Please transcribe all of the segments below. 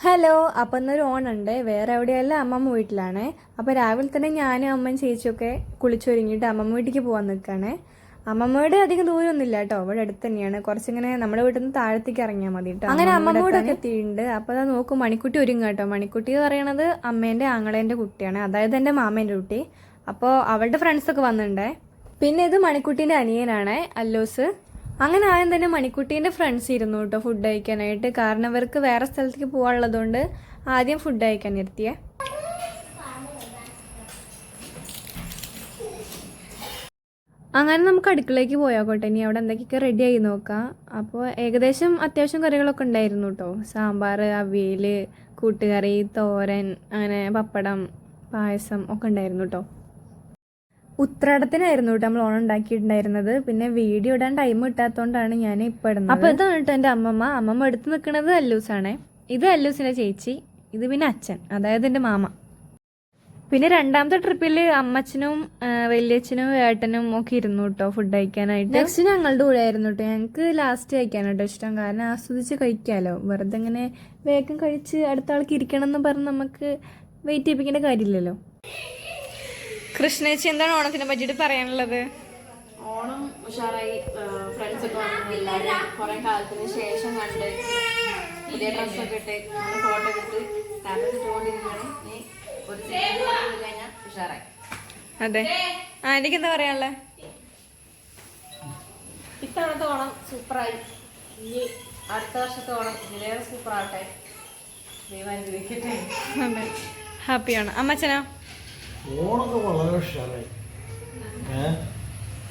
Hello അപ്പം ഇന്നൊരു ഓണുണ്ട്. വേറെ എവിടെയല്ല അമ്മമ്മ വീട്ടിലാണ്. അപ്പോൾ രാവിലെ തന്നെ ഞാനും അമ്മയും ചേച്ചിയൊക്കെ കുളിച്ചൊരുങ്ങിയിട്ട് അമ്മമ്മ വീട്ടിലേക്ക് പോകാൻ നിൽക്കുകയാണ് അമ്മമ്മയുടെ അധികം ദൂരമൊന്നുമില്ല കേട്ടോ. ഇവിടെ അടുത്ത് തന്നെയാണ്. കുറച്ചിങ്ങനെ നമ്മുടെ വീട്ടിൽ നിന്ന് താഴത്തേക്ക് ഇറങ്ങിയാൽ മതി കേട്ടോ. അങ്ങനെ അമ്മമ്മയോടൊക്കെ എത്തിയിട്ടുണ്ട്. അപ്പോൾ അത് നോക്കും മണിക്കുട്ടി ഒരുങ്ങുക കേട്ടോ. മണിക്കുട്ടി എന്ന് പറയണത് അമ്മേന്റെ ആങ്ങളേന്റെ കുട്ടിയാണ്. അതായത് എന്റെ മാമേന്റെ കുട്ടി. അപ്പോൾ അവളുടെ ഫ്രണ്ട്സൊക്കെ വന്നിട്ടുണ്ടേ. പിന്നെ ഇത് മണിക്കുട്ടീന്റെ അനിയനാണ്. അല്ലൂസ്. അങ്ങനെ ആദ്യം തന്നെ മണിക്കുട്ടീന്റെ ഫ്രണ്ട്സ് ഇരുന്നു കേട്ടോ ഫുഡ് കഴിക്കാനായിട്ട്. കാരണം അവർക്ക് വേറെ സ്ഥലത്തേക്ക് പോകാനുള്ളതുകൊണ്ട് ആദ്യം ഫുഡ് കഴിക്കാൻ ഇരുത്തിയേ അങ്ങനെ നമുക്ക് അടുക്കളയ്ക്ക് പോയാക്കോട്ടെ ഇനി അവിടെ എന്തൊക്കെയൊക്കെ റെഡി ആയി നോക്കാം. അപ്പോൾ ഏകദേശം അത്യാവശ്യം കറികളൊക്കെ ഉണ്ടായിരുന്നു കേട്ടോ സാമ്പാർ അവിയൽ കൂട്ടുകറി തോരൻ അങ്ങനെ പപ്പടം പായസം ഒക്കെ ഉണ്ടായിരുന്നു കേട്ടോ ഉത്രാടത്തിനായിരുന്നു കേട്ടോ നമ്മൾ ഓണം ഉണ്ടാക്കിയിട്ടുണ്ടായിരുന്നത്. പിന്നെ വീഡിയോ ഇടാൻ ടൈം കിട്ടാത്തതുകൊണ്ടാണ് ഞാൻ ഇപ്പോൾ ഇടുന്നത്. അപ്പോൾ ഇതാണ് കേട്ടോ എന്റെ അമ്മമ്മ. അമ്മമ്മ എടുത്ത് നിൽക്കുന്നത് അല്ലൂസാണേ ഇത് അല്ലൂസിന്റെ ചേച്ചി ഇത് പിന്നെ അച്ഛൻ അതായത് എന്റെ മാമ. പിന്നെ രണ്ടാമത്തെ ട്രിപ്പിൽ അമ്മച്ചനും വലിയച്ഛനും ഏട്ടനും ഒക്കെ ഇരുന്നു കേട്ടോ ഫുഡ് കഴിക്കാനായിട്ട്. നെക്സ്റ്റ് ഞങ്ങളുടെ കൂടെ ആയിരുന്നു കേട്ടോ ഞങ്ങൾക്ക് ലാസ്റ്റ് കഴിക്കാൻ കേട്ടോ ഇഷ്ടം. കാരണം ആസ്വദിച്ച് കഴിക്കാമല്ലോ വെറുതെ ഇങ്ങനെ വേഗം കഴിച്ച് അടുത്ത ആൾക്ക് ഇരിക്കണം എന്ന് പറഞ്ഞ് നമുക്ക് വെയിറ്റ് ചെയ്യിപ്പിക്കേണ്ട കാര്യമില്ലല്ലോ. കൃഷ്ണേച്ചി എന്താണ് ഓണത്തിനെ പറ്റിയിട്ട് പറയാനുള്ളത്? ഓണം ഉഷാറായി ഫ്രണ്ട്സ് ഒക്കെ വന്നു എല്ലാവരും കുറെ കാലത്തിന് ശേഷം കണ്ട് പുതിയ ഡ്രസ്സൊക്കെ ഇട്ട് നല്ല ഫോട്ടോ എടുത്ത് സ്റ്റാറ്റസ് ഇട്ടുകൊണ്ടിരിക്കുകയാണ്. ഇനി ഒരു സെക്കൻഡ് കഴിഞ്ഞാൽ ഉഷാറായി. അതെ. ആ എനിക്ക് എന്താ പറയാനുള്ളത് ഇത്തവണത്തെ ഓണം സൂപ്പറായി ഇനി അടുത്ത വർഷത്തെ ഓണം ഇതിലേറെ സൂപ്പറാവട്ടെ ദൈവം അനുഗ്രഹിക്കട്ടെ. ഹാപ്പിയാണ് അമ്മച്ചനോ? ഓണൊക്കെ വളരെ ഉഷാറായി. ഏ?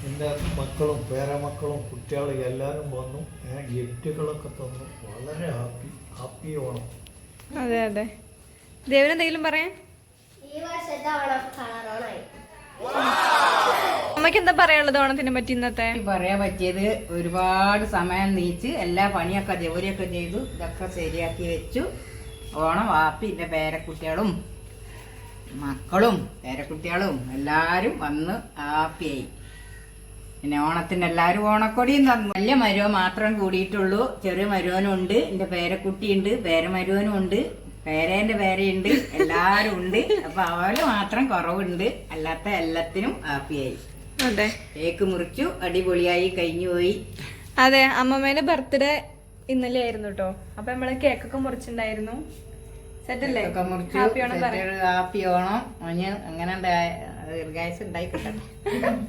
എന്റെ മക്കളും പേരമക്കളും കുട്ടികളും എല്ലാവരും വന്നു. ഏ ഗിഫ്റ്റുകളൊക്കെ തന്നു. വളരെ ഹാപ്പി ഹാപ്പി ഓണം. അതെ അതെ. ദേവൻ എന്തെങ്കിലും പറയാൻ? ഈ വർഷത്തെ ഓണം കളറോണായി. അമ്മയ്ക്ക് എന്താ പറയാനുള്ളത് ഓണത്തിനെ പറ്റി ഇന്നത്തെ? പറയാൻ പറ്റിയത് ഒരുപാട് സമയം നീച്ച് എല്ലാ പണിയൊക്കെ ജോലിയൊക്കെ ചെയ്തു. ഇതൊക്കെ ശരിയാക്കി വെച്ചു. ഓണം വാപ്പി എന്റെ പേരക്കുട്ടികളും. മക്കളും പേരക്കുട്ടികളും എല്ലാവരും വന്ന് ഹാപ്പിയായി. പിന്നെ ഓണത്തിന് എല്ലാവരും ഓണക്കൊടിയും തന്നു. വലിയ മരുവ മാത്രം കൂടിയിട്ടുള്ളൂ. ചെറിയ മരുവനും ഉണ്ട് എന്റെ പേരക്കുട്ടിയുണ്ട് പേരമരുവനും ഉണ്ട് പേരേന്റെ പേരയുണ്ട് എല്ലാവരും ഉണ്ട്. അപ്പൊ അവർ മാത്രം കുറവുണ്ട്. അല്ലാത്ത എല്ലാത്തിനും ഹാപ്പിയായി. അതെ. കേക്ക് മുറിച്ചു അടിപൊളിയായി കഴിഞ്ഞു പോയി. അതെ അമ്മമ്മേന്റെ ബർത്ത്ഡേ ഇന്നലെ ആയിരുന്നു കേട്ടോ. അപ്പൊ നമ്മൾ കേക്കൊക്കെ മുറിച്ചിട്ടുണ്ടായിരുന്നു. സെറ്റ് അല്ലേ ഒക്കെ മുറിച്ചു ഹാപ്പി ഓണം മഞ്ഞ് അങ്ങനെ ദീർഘായുസ്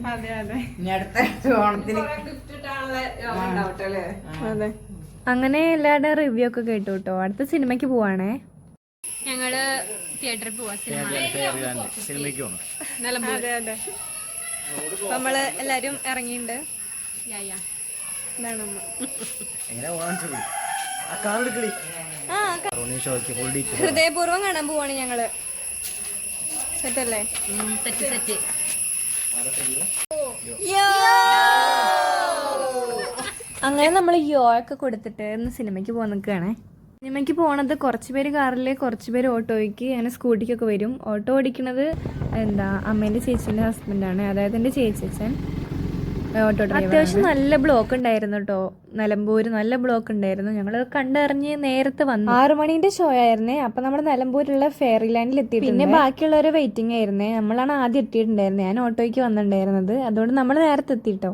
അതെ അതെ. ഇനി അടുത്ത ഓണത്തിന്. അങ്ങനെ എല്ലാവരുടെ റിവ്യൂ ഒക്കെ കേട്ടു കേട്ടോ. അടുത്ത സിനിമയ്ക്ക് പോവാണേ. ഞങ്ങൾ തിയേറ്ററിൽ പോവാ സിനിമ. അതെ അതെ. നമ്മൾ എല്ലാരും ഇറങ്ങിയിട്ടുണ്ട് ആ ക- ഹൃദയപൂർവം കാണാൻ പോവാണ് ഞങ്ങൾ. സെറ്റല്ലേ? അങ്ങനെ നമ്മൾ യോ! ഒക്കെ കൊടുത്തിട്ട് ഇന്ന് സിനിമയ്ക്ക് പോകാൻ നിൽക്കുകയാണേ. സിനിമയ്ക്ക് പോണത് കുറച്ച് പേര് കാറിൽ കുറച്ച് പേര് ഓട്ടോയ്ക്ക് അങ്ങനെ സ്കൂട്ടിക്കൊക്കെ വരും. ഓട്ടോ ഓടിക്കുന്നത് എന്താ അമ്മേന്റെ ചേച്ചീന്റെ ഹസ്ബൻഡാണ് അതായത് എന്റെ ചേച്ചിച്ചൻ ഓട്ടോ ഡ്രൈവർ അത്യാവശ്യം നല്ല ബ്ലോക്ക് ഉണ്ടായിരുന്നു കേട്ടോ നിലമ്പൂര് നല്ല ബ്ലോക്ക് ഉണ്ടായിരുന്നു. ഞങ്ങൾ കണ്ടറിഞ്ഞ് നേരത്തെ വന്നു. ആറു മണീന്റെ ഷോ ആയിരുന്നേ. അപ്പൊ നമ്മൾ നിലമ്പൂരിലുള്ള ഫെയറി ലാൻഡിൽ എത്തി പിന്നെ ബാക്കിയുള്ളവരെ വെയിറ്റിംഗ് ആയിരുന്നേ. നമ്മളാണ് ആദ്യം എത്തിയിട്ടുണ്ടായിരുന്നത് ഞാൻ ഓട്ടോയ്ക്ക് വന്നിട്ടുണ്ടായിരുന്നത്. അതുകൊണ്ട് നമ്മൾ നേരത്തെ എത്തിട്ടോ.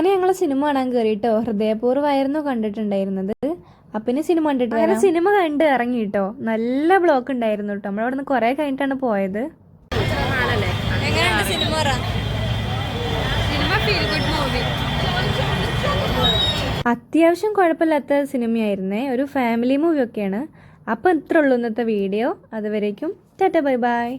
അങ്ങനെ ഞങ്ങൾ സിനിമ കാണാൻ കയറിട്ടോ ഹൃദയപൂർവമായിരുന്നു കണ്ടിട്ടുണ്ടായിരുന്നത്. അപ്പം സിനിമ കണ്ടിട്ട് അങ്ങനെ സിനിമ കണ്ട് ഇറങ്ങി കേട്ടോ നല്ല ബ്ലോക്ക് ഉണ്ടായിരുന്നു കേട്ടോ നമ്മളവിടെ നിന്ന് കുറെ കഴിഞ്ഞിട്ടാണ് പോയത്. സിനിമ അത്യാവശ്യം കുഴപ്പമില്ലാത്ത സിനിമയായിരുന്നേ. ഒരു ഫാമിലി മൂവി ഒക്കെയാണ്. അപ്പം ഇത്ര ഉള്ളൂ ഇന്നത്തെ വീഡിയോ അതുവരേക്കും ടാറ്റ ബൈ ബൈ.